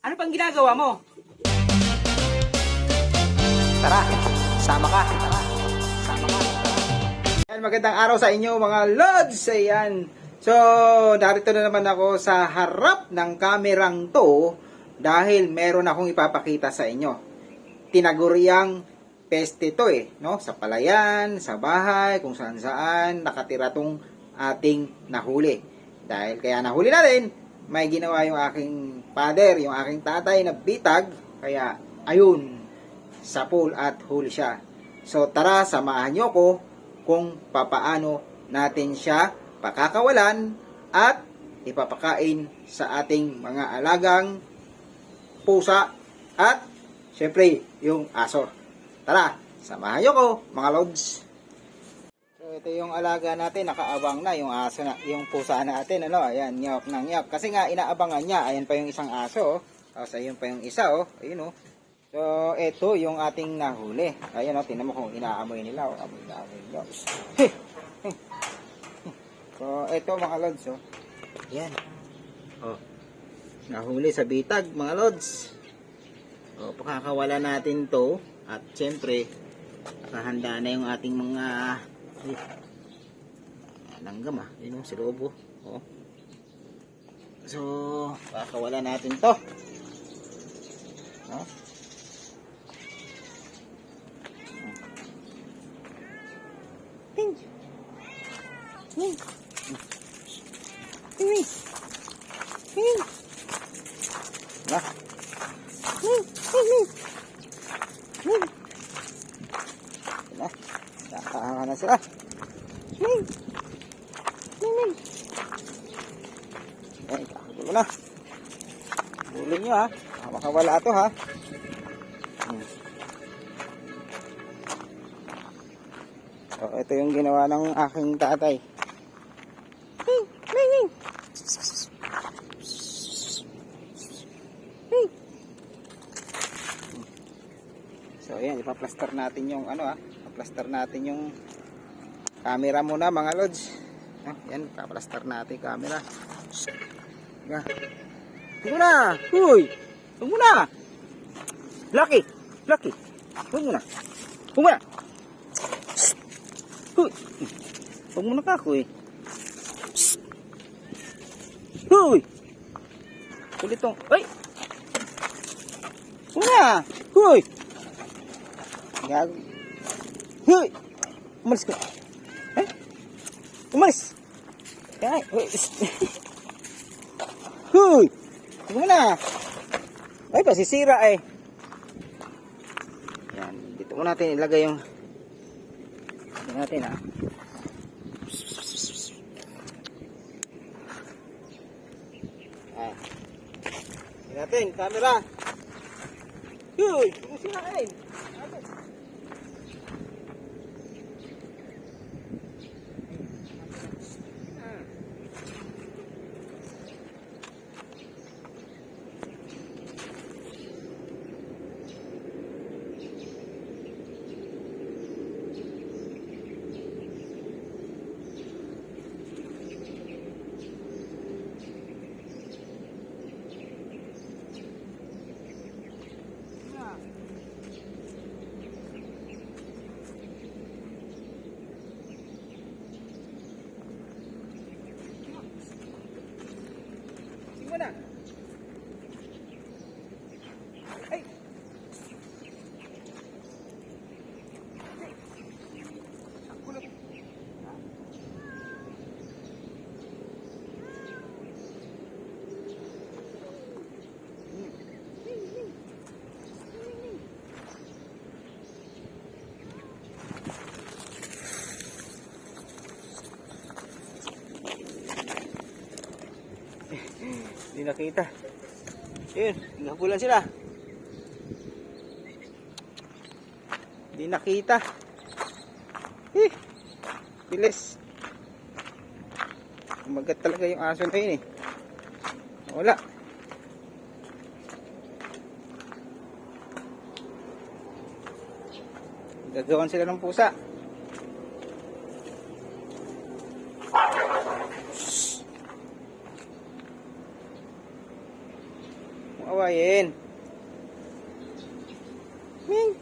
Ano pang ginagawa mo? Tara, sama ka. Tara, sama ka. Ayan, magandang araw sa inyo mga Lods. Ayan. So, narito na naman ako sa harap ng kamerang to dahil meron akong ipapakita sa inyo. Tinaguriang peste to eh, no? Sa palayan, sa bahay, kung saan saan nakatira tong ating nahuli. Dahil kaya nahuli natin, may ginawa yung aking father, yung aking tatay na bitag, kaya ayun, sa pool at huli siya. So tara, samahan nyo ko kung papaano natin siya pakakawalan at ipapakain sa ating mga alagang pusa at syempre yung aso. Tara, samahan nyo ko mga lods. So ito yung alaga natin, nakaabang na yung aso na, yung pusa natin, ano, ayan, nyok ng nyok. Kasi nga inaabangan niya, ayan pa yung isang aso, oh. Tapos ayun pa yung isa, oh, ayun oh. So, ito yung ating nahuli. Ayan o, tingnan kung inaamoy nila. O, amoy na amoy nila. Heh! Heh! So, ito mga lods. O. Yan. O. Nahuli sa bitag mga lods. O, pakakawala natin to. At syempre, kahanda na yung ating mga eh, langgam ah. Yun o, si Robo. O. So, pakakawala natin to. O. Ping. Ping. Ping. Ping. Lah. Ping. Ping. Ping. Nakahangan na sila. Ping. Ping. Ping. Ay, kakagulo na. Bulin nyo ha. Baka Makawala to ha. Hmm. So, ito yung ginawa ng aking tatay. Hey, hey, hey. Hey. So, ayan, ipaplaster natin yung ano ah. Ipaplaster natin yung camera muna mga lods. Ah, yan, ipaplaster natin camera. Nga. Huwag mo na! Huy! Huwag mo na! Lucky! Lucky! Huwag mo na! Huwag mo na! Huy! Huwag mo na ka ako eh. Huy! Kulitong. Ay! Huwag na! Huy! Gago. Huy! Umalis ka. Eh? Umalis! Ay! Huy! Huy! Huwag mo na! Ay, pasisira eh. Yan. Dito mo natin ilagay yung ito natin ah. Ah. Ito natin, camera. Uy, kumusirain. Sige mo Hindi nakita. Yun, naghapulan sila. Hindi nakita. Eh, bilis. Umagat talaga yung aso na yun eh. Wala. Gagawan sila ng pusa. Awayin? Ming.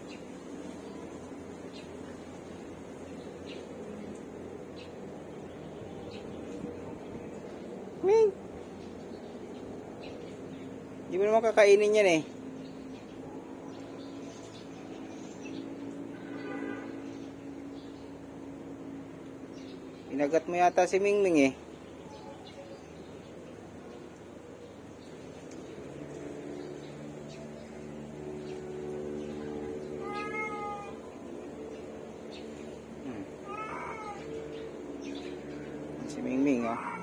Ming. Hindi mo naman kakainin yan eh. Pinagat mo yata si Mingming eh. Hmm. Si Mingming oh.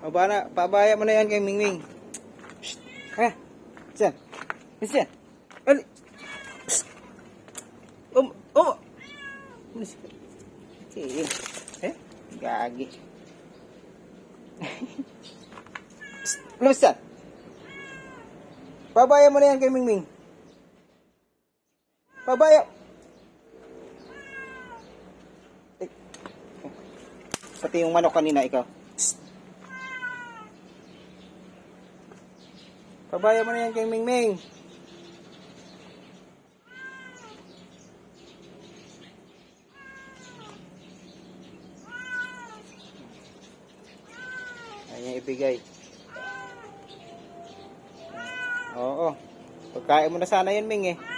Pabana, pabaya mo na yan kay Mingming. Shh. Ha? Diyan. Diyan. Ali. Shh. Um, um. Sige. Eh? Gagi. Lumos dyan. Pabaya mo na yan kay Mingming. Pabaya. Pati yung manok kanina, ikaw. Shh. Pabaya mo na yan kay Mingming. Ayan ibigay. Oo. Pagkain mo na sana yun, Ming eh.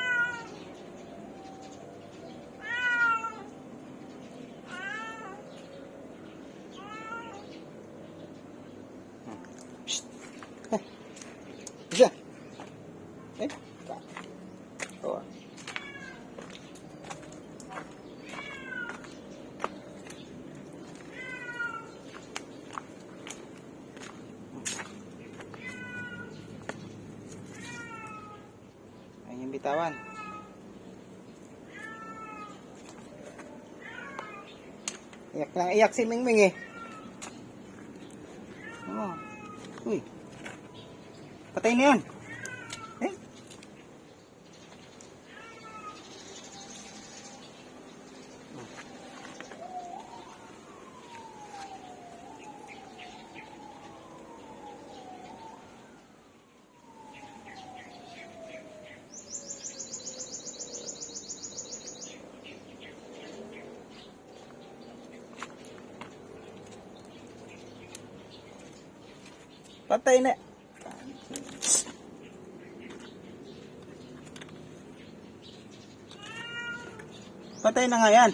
Bitawan. Iyak lang iyak si Mingming eh. Oh. Uy. Patay na yan. Patay na. Patay na nga yan.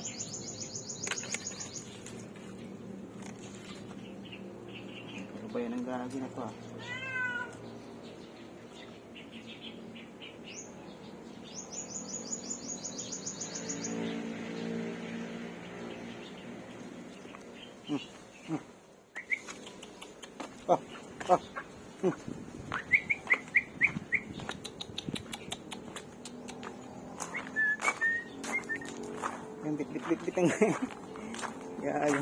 Ano ba yun ang gagi na to ah? Hmm, hmm. Oh, oh. Yung bit bit bit bit ang Gago.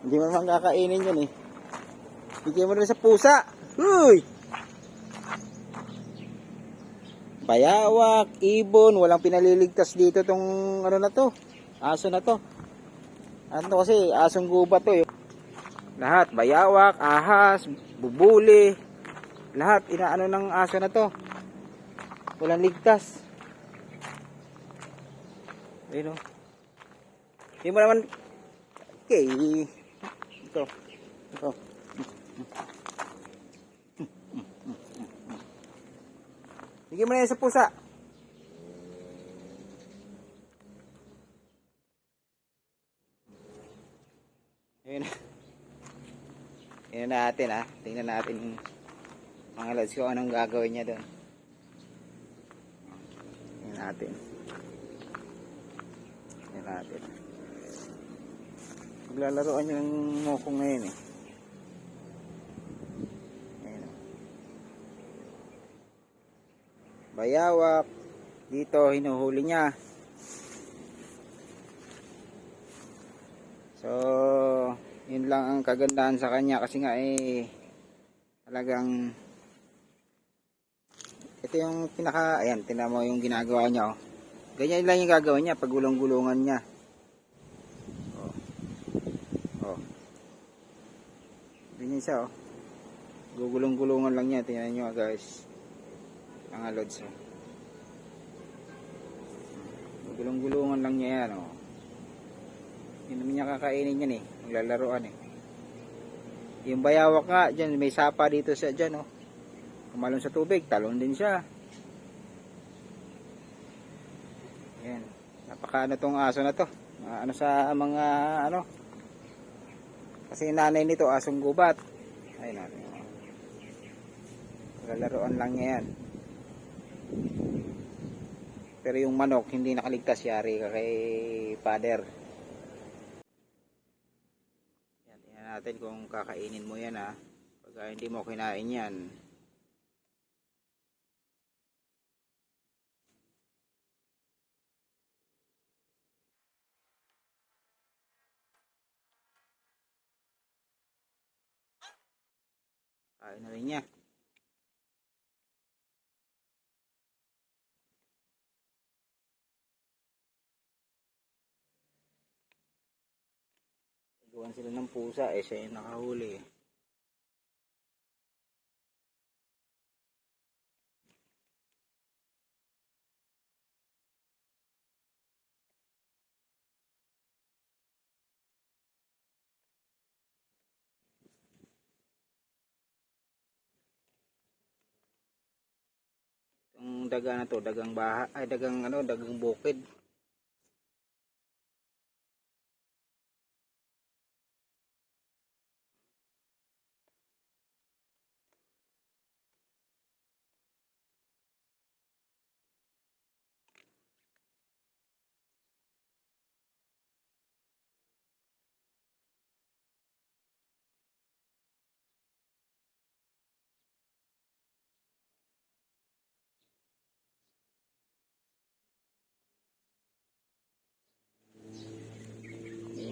Hindi mo naman kakainin yun eh. Bigyan mo rin sa pusa. Huy! Bayawak, ibon, walang pinaliligtas dito tong ano na to. Aso na to. Ano kasi, asong guba to eh. Lahat, bayawak, ahas, bubuli, lahat, inaano ng aso na to. Walang ligtas. Ayun o. Hindi mo naman, okay, ito, ito. Bigyan mo na yan sa pusa. Ayun na. Natin ah. Tingnan natin mga lads kung anong gagawin niya doon. Tingnan natin. Tingnan natin. Maglalaroan yung mokong ngayon eh. Oh. Bayawak. Dito hinuhuli niya. So, yun lang ang kagandahan sa kanya kasi nga eh talagang ito yung pinaka ayan tinan mo yung ginagawa niya oh. ganyan lang yung gagawin niya pag gulong-gulungan niya oh. oh. ganyan siya oh gugulong-gulungan lang niya tingnan niyo guys mga lods oh. gulong-gulungan lang niya yan oh. Hindi naman niya kakainin yan, eh. Naglalaroan, eh. Yung bayawak nga, dyan, may sapa dito siya dyan, oh. Kumalon sa tubig, talon din siya. Yan. Napaka ano tong aso na to. Ano sa mga, ano. Kasi nanay nito, asong gubat. Ayun, natin. Naglalaroan lang yan. Pero yung manok hindi nakaligtas yari ka kay father. Yan, tingnan natin kung kakainin mo yan ha. Pag hindi mo kinain yan. Kain na rin niya. Gawan sila ng pusa eh siya yung nakahuli. Itong daga na to, dagang baha, ay dagang ano, dagang bukid.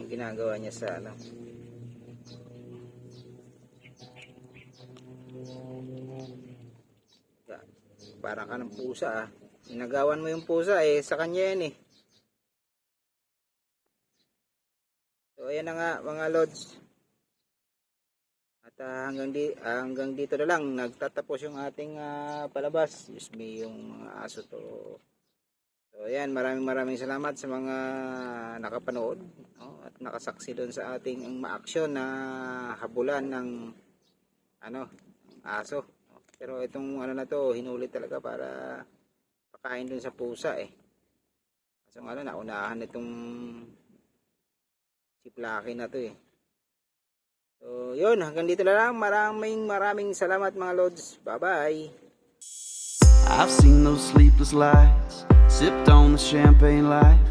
Ginagawa niya sa ano. Para ka ng pusa ah. Nagawan mo yung pusa eh, sa kanya yan eh. So ayan na nga mga lods. At ah, hanggang, di, ah, hanggang dito na lang nagtatapos yung ating ah, palabas. Excuse me yung mga aso to. So ayan, maraming maraming salamat sa mga nakapanood no? at nakasaksi doon sa ating maaksyon na habulan ng ano, aso. Pero itong ano na to, hinuli talaga para pakain doon sa pusa eh. Nga lang, naunahan itong si Plaki na to eh. So yun, hanggang dito na lang. Maraming maraming salamat mga lods. Bye-bye. I've seen those sleepless nights, sipped on the champagne life.